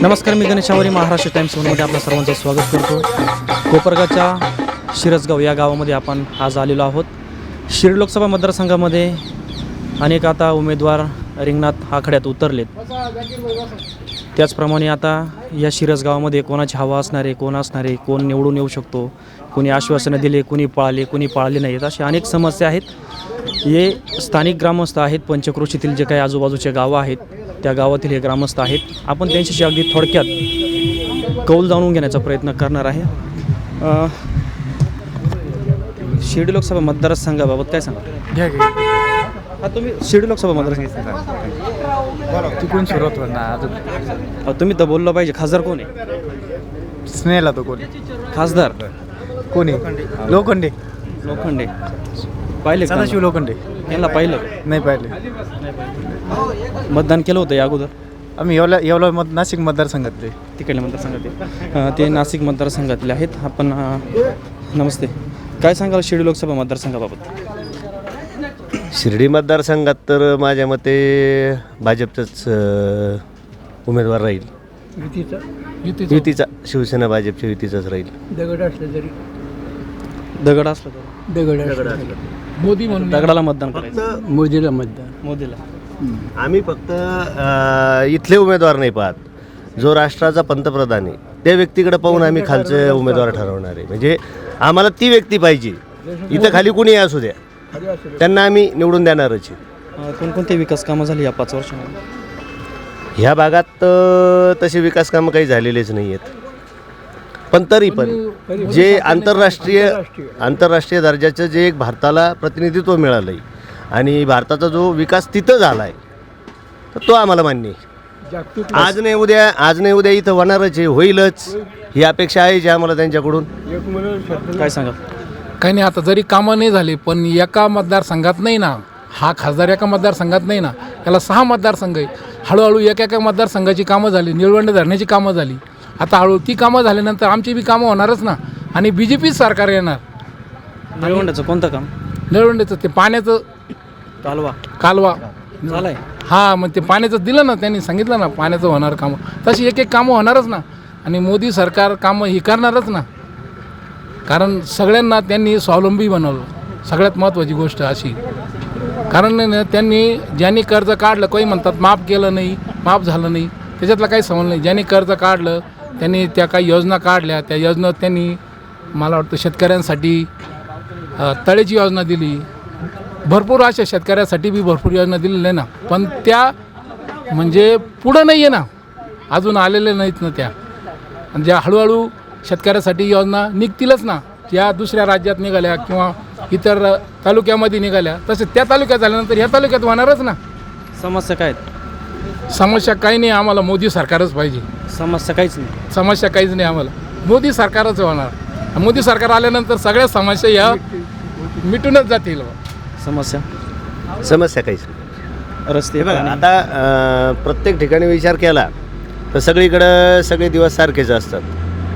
नमस्कार मी गणेश आवरी महाराष्ट्र टाइम्समध्ये आपल्या सर्वांचं स्वागत करतो. कोपरगाच्या शिरसगाव या गावामध्ये आपण आज आलेलो आहोत. शिर्डी लोकसभा मतदारसंघामध्ये अनेक आता उमेदवार रिंगणात आखाड्यात उतरलेत. त्याचप्रमाणे आता या शिरस गावामध्ये कोणाची हवा असणार आहे कोण असणारे कोण निवडून येऊ शकतो कोणी आश्वासनं दिले कोणी पाळले कोणी पाळले नाहीत अशा अनेक समस्या आहेत. हे स्थानिक ग्रामस्थ आहेत. पंचक्रोशीतील जे काही आजूबाजूचे गावं आहेत त्या गावातील हे ग्रामस्थ आहेत. आपण त्यांच्याशी अगदी थोडक्यात कौल जाणून घेण्याचा प्रयत्न करणार आहे. शिर्डी लोकसभा मतदारसंघाबाबत काय सांगा हा तुम्ही शिर्डी लोकसभा मतदारसंघ तिकडून सुरुवात होणार. तुम्ही तर बोललं पाहिजे. खासदार कोण आहे? स्नेहला तो कोणी? खासदार? कोणी? लोखंडे. लोखंडे. पाहिले का? सदाशिव लोखंडे. यांना पाहिलं? नाही पाहिले. मतदान केलं होतं या अगोदर? आम्ही येवला येवला मत नाशिक मतदारसंघातले. तिकडल्या मतदारसंघातील. अ, ते नाशिक मतदारसंघातले आहेत. आपण अ, नमस्ते. काय सांगाल शिर्डी लोकसभा मतदारसंघाबाबत? शिर्डी मतदारसंघात तर माझ्या मते भाजपचाच अ, उमेदवार राहील. युतीचा शिवसेना भाजपच्या युतीचाच राहील. दगड असलं तर. मोदी म्हणून दगडाला मतदान करायचं. मोदीला मतदान. मोदीला. आम्ही फक्त अ, इथले उमेदवार नाही पाहत. जो राष्ट्राचा पंतप्रधान आहे त्या व्यक्तीकडे पाहून आम्ही खालचे उमेदवार ठरवणार आहे. म्हणजे आम्हाला ती व्यक्ती पाहिजे. इथं खाली कुणी असू द्या. त्यांना आम्ही निवडून देणारच आहे. अ, कोणकोणते विकास कामं झाली या पाच वर्षामध्ये? ह्या भागात अ, तसे विकास कामं काही झालेलेच नाही आहेत पण तरी पण जे आंतरराष्ट्रीय आंतरराष्ट्रीय. दर्जाचं जे एक भारताला प्रतिनिधित्व मिळालं आहे आणि भारताचा जो विकास तिथं झाला आहे तर तो आम्हाला मान्य आहे. आज नाही उद्या आज नाही उद्या इथं होणारच आहे होईलच. ही अपेक्षा आहे जी आम्हाला त्यांच्याकडून. काय सांगाल? काही नाही आता जरी कामं नाही झाली पण एका मतदारसंघात नाही ना हा खासदार एका मतदारसंघात नाही ना याला सहा मतदारसंघ आहे हळूहळू एका एका मतदारसंघाची कामं झाली निळवंड धरण्याची कामं झाली. आता हळू ती कामं झाल्यानंतर आमची बी कामं होणारच ना. आणि बी जे पीच सरकार येणार. निळवंडाचं कोणतं काम? निळवंडेचं ते पाण्याचं कालवा. कालवा. झालाय? हा मग ते पाण्याचं दिलं ना त्यांनी सांगितलं ना पाण्याचं होणार कामं. तशी एक एक कामं होणारच ना. आणि मोदी सरकार कामं ही करणारच ना. कारण सगळ्यांना त्यांनी स्वावलंबी बनवलं. सगळ्यात महत्त्वाची गोष्ट अशी. कारण त्यांनी ज्यांनी कर्ज काढलं काही म्हणतात माफ केलं नाही माफ झालं नाही. त्याच्यातला काही समज नाही. ज्यांनी कर्ज काढलं त्यांनी त्या काही योजना काढल्या. त्या योजना त्यांनी मला वाटतं शेतकऱ्यांसाठी तळेची योजना दिली. भरपूर अशा शेतकऱ्यासाठी बी भरपूर योजना दिलेल्या आहे ना. पण त्या म्हणजे पुढं नाही आहे ना. अजून आलेल्या नाहीत ना त्या. आणि ज्या हळूहळू शेतकऱ्यासाठी योजना निघतीलच ना ज्या दुसऱ्या राज्यात निघाल्या किंवा इतर तालुक्यामध्ये निघाल्या. तसे त्या तालुक्यात झाल्यानंतर ह्या तालुक्यात होणारच ना. समस्या काय आहेत? समस्या काही नाही आम्हाला मोदी सरकारच पाहिजे. समस्या काहीच नाही. समस्या काहीच नाही आम्हाला. मोदी सरकारच होणार. मोदी सरकार आल्यानंतर सगळ्या समस्या या मिटूनच जातील. समस्या? समस्या काहीच नाही. रस्ते हे बघा पाणी. आता अ, प्रत्येक ठिकाणी विचार केला तर सगळीकडं सगळे दिवस सारखेच असतात.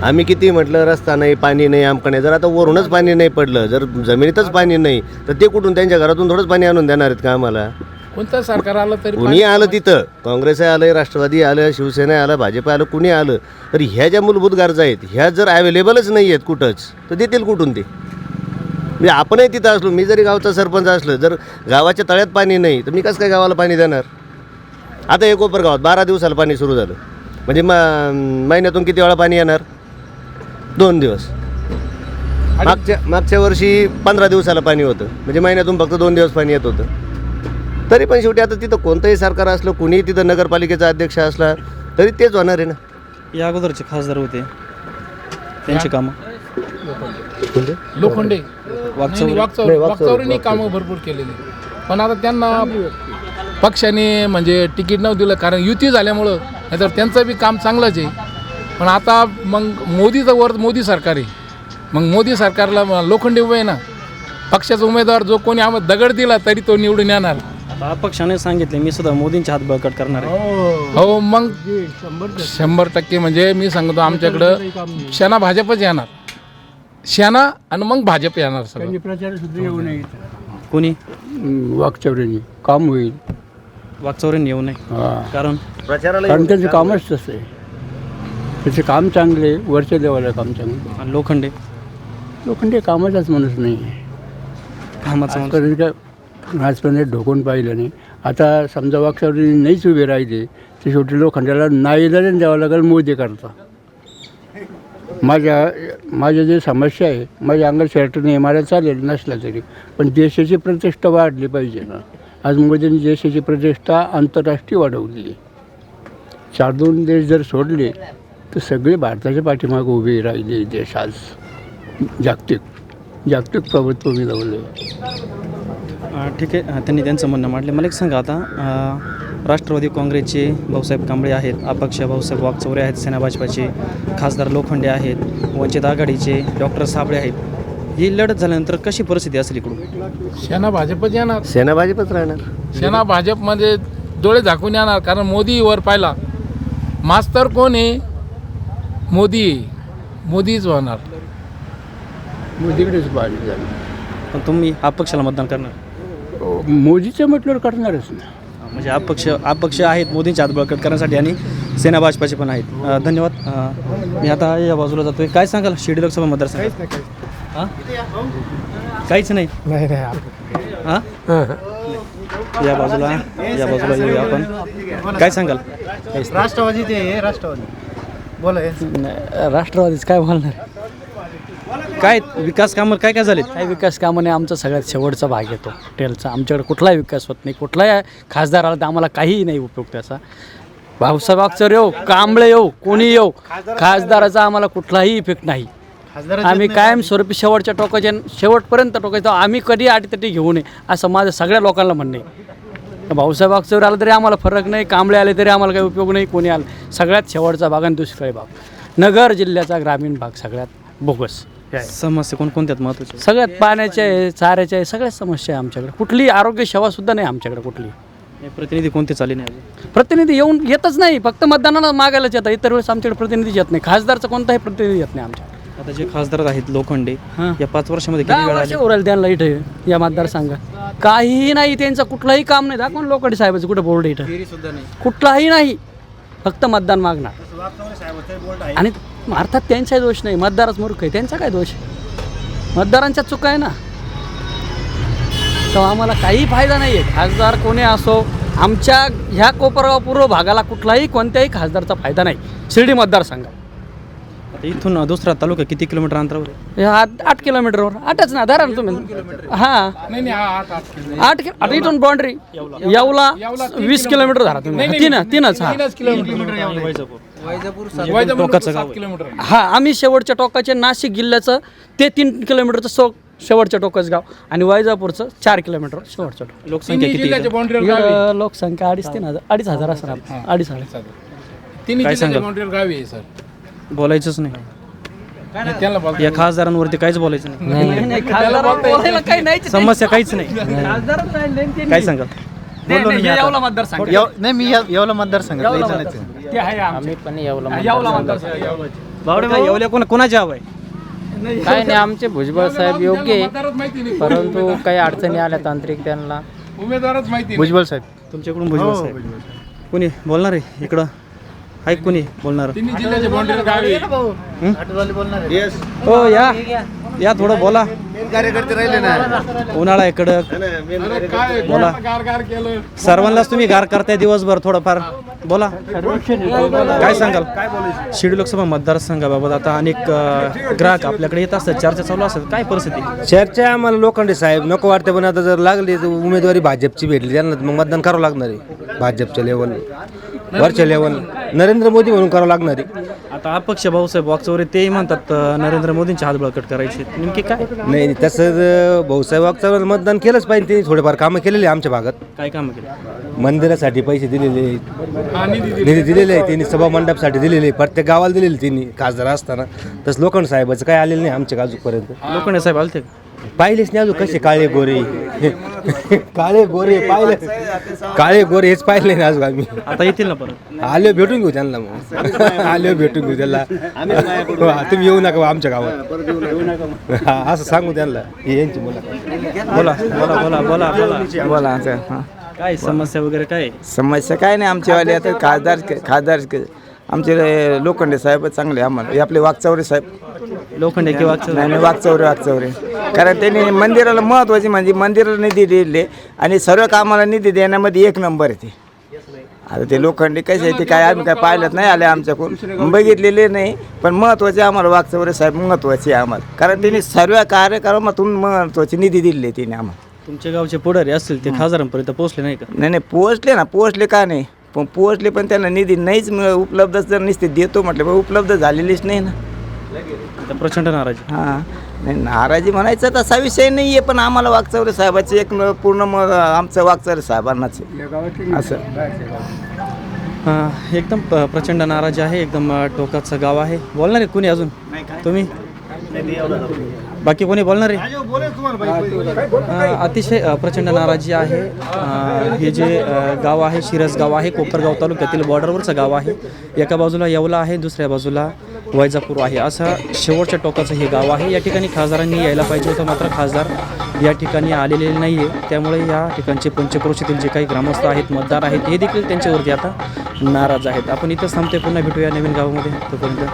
आम्ही किती म्हटलं रस्ता नाही पाणी नाही आमकं नाही. जर आता वरूनच पाणी नाही पडलं जर जमिनीतच पाणी नाही तर ते कुठून त्यांच्या घरातून थोडंच पाणी आणून देणार आहेत का आम्हाला? कोणतं सरकार आलं तरी कुणी आलं तिथं? काँग्रेस आलं राष्ट्रवादी आलं शिवसेना आलं भाजप आलं कुणी आलं? तर ह्या ज्या मूलभूत गरजा आहेत ह्या जर अवेलेबलच नाही आहेत कुठंच तर देतील कुठून ते? म्हणजे आपणही तिथं असलो मी जरी गावचा सरपंच असलं जर गावाच्या तळ्यात पाणी नाही तर मी कसं काय गावाला पाणी देणार? आता एक कोपर गावात बारा दिवसाला पाणी सुरू झालं. म्हणजे म महिन्यातून किती वेळा पाणी येणार? दोन दिवस. मागच्या मागच्या वर्षी पंधरा दिवसाला पाणी होतं. म्हणजे महिन्यातून फक्त दोन दिवस पाणी येत होतं. तरी पण शेवटी आता तिथं कोणतंही सरकार असलं कुणीही तिथं नगरपालिकेचा अध्यक्ष असला तरी तेच होणार आहे ना. या अगोदरचे खासदार होते. त्यांची कामं. लोखंडे. वागचौरे. वागचौरे वागचौरीने कामं भरपूर केलेली पण आता त्यांना पक्षाने म्हणजे तिकीट नव्हतं दिलं कारण युती झाल्यामुळं नाहीतर त्यांचं बी काम चांगलंच आहे. पण आता मग मोदीचं वर मोदी सरकार आहे. मग मोदी सरकारला म- लोखंडे उभे आहे ना. पक्षाचा उमेदवार जो कोणी आम्हाला दगड दिला तरी तो निवडून येणार. आता अपक्षाने सांगितले मी सुद्धा मोदींचे हात बळकट करणार आहे. हो मग शंभर टक्के म्हणजे मी सांगतो आमच्याकडं शेना भाजपच येणार. शेना आणि मग भाजप येणार सगळं. प्रचार सुद्धा येऊ नये कोणी? वाकचौऱ्यानी. काम होईल. वागचौऱ्यांनी येऊ नये. हा. कारण? प्रचाराला कारण त्यांचं कामच तसं आहे. त्याचे काम चांगले वरच्या देवाला काम चांगले आणि लोखंडे. लोखंडे कामाचाच माणूस नाही कामाचं माणूस. आजपर्यंत काय आजपर्यंत ढोकून पाहिलं नाही आता समजा वाकचौरी नाहीच उभे राहिले ते शेवटी लोखंडाला नाईलाजन द्यावं लागेल मोदी करता. माझ्या माझ्या जे समस्या आहे माझ्या अंगात शर्ट नाही मला चालेल नसला तरी. पण देशाची प्रतिष्ठा वाढली पाहिजे ना. आज मोदींनी देशाची प्रतिष्ठा आंतरराष्ट्रीय वाढवली आहे. चार दोन देश जर सोडले तर सगळे भारताच्या पाठीमागे उभे राहिले देश आज. जागतिक जागतिक प्रभुत्व मिळवलं. ठीक आहे. त्यांनी त्यांचं म्हणणं मांडले. मला एक सांगा आता राष्ट्रवादी काँग्रेसचे भाऊसाहेब कांबळे आहेत अपक्ष भाऊसाहेब वागचौरे आहेत सेना भाजपाचे खासदार लोखंडे आहेत वंचित आघाडीचे डॉक्टर साबळे आहेत. ही लढत झाल्यानंतर कशी परिस्थिती असेल इकडून? सेना भाजपच येणार. सेना भाजपच राहणार. सेना भाजपमध्ये डोळे झाकून येणार कारण मोदी वर पाहिला. मास्तर कोण आहे? मोदी. मोदीच होणार. मोदीकडेच पाहिजे पण तुम्ही अपक्षाला मतदान करणार. मोदीचं म्हटल्यावर करणारच ना. म्हणजे अपक्ष अपक्ष आहेत मोदींचे हात बळकट करण्यासाठी आणि सेना भाजपाचे पण आहेत. अं, धन्यवाद. अं, मी आता या बाजूला जातोय. काय सांगाल? शिर्डी लोकसभा मतदारसंघ. हां? काहीच नाही? हां. या बाजूला या बाजूला येऊया आपण. काय सांगाल? राष्ट्रवादी ते आहे, राष्ट्रवादी. बोला. राष्ट्रवादीच काय बोलणार? काय विकास कामं काय काय झालेत? काय विकास कामाने आमचा सगळ्यात शेवटचा भाग येतो टेलचा आमच्याकडे कुठलाही विकास होत नाही. कुठलाही खासदार आला तर आम्हाला काहीही नाही उपयोग त्याचा भाऊसाहेब अक्षर येऊ कांबळे येऊ कोणी येऊ खासदाराचा आम्हाला कुठलाही इफेक्ट नाही. आम्ही कायम स्वरूपी शेवटच्या टोकाच्या शेवटपर्यंत टोकायचं. आम्ही कधी अटीतटी घेऊ नये असं माझं सगळ्या लोकांना म्हणणं आहे. भाऊसाहेब अक्षर आला तरी आम्हाला फरक नाही कांबळे आले तरी आम्हाला काही उपयोग नाही कोणी आलं. सगळ्यात शेवटचा भाग आणि दुष्काळी भाग. नगर जिल्ह्याचा ग्रामीण भाग सगळ्यात बोगस. हे आहे. समस्या कोणकोणत्यात महत्त्वाच्या? सगळ्यात पाण्याच्या आहे चाऱ्याच्या आहे सगळ्याच समस्या आहे आमच्याकडे. कुठली आरोग्य सेवा सुद्धा नाही आमच्याकडे कुठली. प्रतिनिधी कोणते चालले नाही अजून? प्रतिनिधी येऊन येतच नाही फक्त मतदानाला मागायलाच येतात. इतर वेळेस आमच्याकडे प्रतिनिधी येत नाही. खासदारचा कोणताही प्रतिनिधी येत नाही आमच्याकडे. आता जे खासदार आहेत लोखंडे हां. या पाच वर्षामध्ये किती दहा वेळा वर्ष आले? उरायला त्यांना इथे या मतदारसंघात. काहीही नाही त्यांचं कुठलंही काम नाही. दाखवून लोकडे साहेबाचं कुठं बोर्ड इथं. कुठलाही नाही. फक्त मतदान मागणार. आणि अर्थात त्यांचाही दोष नाही मतदारच मूर्ख आहे. त्यांचा काय दोष? मतदारांच्या चुका आहे ना. तर आम्हाला काही फायदा नाही आहे. खासदार कोणी असो आमच्या ह्या कोपरगाव पूर्व भागाला कुठलाही कोणत्याही खासदारचा फायदा नाही. शिर्डी मतदारसंघात. इथून दुसरा तालुका किती किलोमीटर अंतरावर आहे? हे आठ आठ किलोमीटरवर. आठच ना धरा ना तुम्ही. हां. नाही नाही हा आठ आठ किलो. इथून बाउंड्री येवला. वीस किलोमीटर धरा तुम्ही. तीन तीनच हा. तीनच किलोमीटर. वैजापूर टोकाचं गाव सात किलोमीटर. हा आम्ही शेवटच्या टोकाचे नाशिक जिल्ह्याचं ते तीन किलोमीटरचं सो शेवटच्या टोकाचं गाव आणि वैजापूरचं चार किलोमीटर शेवटचं टोक लोकसंख्या किती जिल्ह्याच्या आहे? बाउंड्रीवर गाव आहे. इकडं लोकसंख्या अडीच तीन हजार अडीच हजार असणार अडीच हजार. तिन्ही काय जिल्ह्याच्या सांगाल? बाउंड्रीवर गावी आहे सर. बोलायचंच नाही. नाही, त्यांना बोलता या खासदारांवरती काहीच बोलायचं नाही. नाही, नाही, खासदाराला बोलायला काही नाही समस्या काहीच नाही. खासदारच राहिले ना त्यांनी. काय सांगाल? नाही, नाही, हे येवला मतदारसंघ येव- नाही मी या- येवला मतदार- नाही. ते आहे आमचे. येवला मतदारसंघ बावडे कोणा कोणाची हवं आहे? काय नाही आमचे भुजबळ साहेब योग्य आहे. मतदारच माहिती नाही. परंतु काही अडचणी आल्या तांत्रिक त्यांना. उमेदवारच माहिती नाही. भुजबल साहेब. तुमच्याकडून भुजबळ साहेब. कोणी बोलणार आहे इकडं? आहे कोणी बोलणार? तिन्ही गावी हो? या. या थोडं बोला. कार्यकर्ते राहिले ना. उन्हाळा अरे काय बोला. केलं. सर्वांनाच तुम्ही गार करताय दिवसभर थोडंफार. बोला. काय सांगाल? शिर्डी लोकसभा मतदारसंघाबाबत आता अनेक अ, ग्राहक आपल्याकडे येत असतात. चर्चा चालू असतात. काय परिस्थिती? चर्चा आम्हाला लोखंडे साहेब नको वाटते पण आता जर लागली तर उमेदवारी भाजपची भेटली. त्यांना मग मतदान करावं लागणार आहे भाजपच्या लेवल वरच्या लेवल नरेंद्र मोदी म्हणून करावं लागणार आहे. आता अपक्ष भाऊसाहेब वागचौरे तेही म्हणतात अ, नरेंद्र मोदींचे हात बळकट करायचे. नेमके काय? नाही नाही, तसं जर भाऊसाहेब वागचावर मतदान केलंच पाहिजे त्यांनी थोडेफार कामं केलेली आहे आमच्या भागात. काय काम केलं? मंदिरासाठी पैसे दिलेले आहेत. निधी दिला. निधी दिलेले आहे त्यांनी सभा मंडपसाठी दिलेले आहे. प्रत्येक गावाला दिलेले त्यांनी. खासदार असताना तसं लोखंड साहेबाचं काय आलेलं नाही आमच्या अजूनपर्यंत लोखंडे साहेब आलते का? पाहिलेच नाही अजून कसे काळे गोरे? काळे गोरे पाहिले. काळे गोरे हेच पाहिले नाही अजून आम्ही. आता येतील ना परत. आले भेटून घेऊ त्यांना मग. आले भेटून घेऊ त्याला हा, तुम्ही येऊ नका बा आमच्या गावात. हा, असं सांगू त्यांना. ही यांची मुलं बोला बोला बोला बोला बोला. बोला हां. काय समस्या वगैरे काय? आहे? समस्या काय नाही आमच्यावाले आता खासदार खासदार आमचे लोखंडे साहेब चांगले आम्हाला. हे आपले वागचौरे साहेब. लोखंडे किंवा नाही नाही वागचौरे वागचौरे कारण त्यांनी मंदिराला महत्त्वाची म्हणजे मंदिराला निधी दिले आणि सर्व कामाला निधी देण्यामध्ये एक नंबर आहे ते. आता ते लोखंडे कसे आहे ते काय आम्ही काय पाहिलंच नाही आले आमच्याकडून. बघितलेले नाही पण महत्त्वाचे आम्हाला वागचौरे साहेब महत्त्वाचे आम्हाला. कारण त्यांनी सर्व कार्यक्रमातून महत्त्वाची निधी दिली तिने आम्हाला. तुमच्या गावचे पुढारी असतील ते खासदारांपर्यंत पोहोचले नाही का? नाही नाही पोहोचले ना पोहोचले का नाही? पण पोहोचले पण त्यांना निधी नाहीच मिळ- उपलब्ध जर नुसते देतो म्हटलं पण उपलब्ध झालेलीच नाही ना. आता प्रचंड नाराजी. हां. नाही नाराजी म्हणायचा तसा विषय नाही आहे पण आम्हाला वागचौरे साहेबाचे एक न- पूर्ण म आमचं वागचौरे साहेबांनाच. आहे. असं हां एकदम प- प्रचंड नाराजी आहे एकदम अ, टोकाचं गाव आहे. बोलणार आहे कुणी अजून? तुम्ही? बाकी कोणी बोलणार आहे? अ, अतिशय अ, प्रचंड नाराजी आहे. अ, हे जे अ, गाव आहे शिरस गाव आहे कोपरगाव तालुक्यातील बॉर्डरवरचं गाव आहे. एका बाजूला येवला आहे दुसऱ्या बाजूला वैजापूर आहे. असं शेवटच्या टोकाचं हे गाव आहे. या ठिकाणी खासदारांनी यायला पाहिजे होतं. मात्र खासदार या ठिकाणी आलेले नाही आहे त्यामुळे या ठिकाणचे पंचक्रोशीतील जे काही ग्रामस्थ आहेत मतदार आहेत हे देखील त्यांच्यावरती आता नाराज आहेत. आपण इथंच थांबते पुन्हा भेटूया नवीन गावामध्ये. तोपर्यंत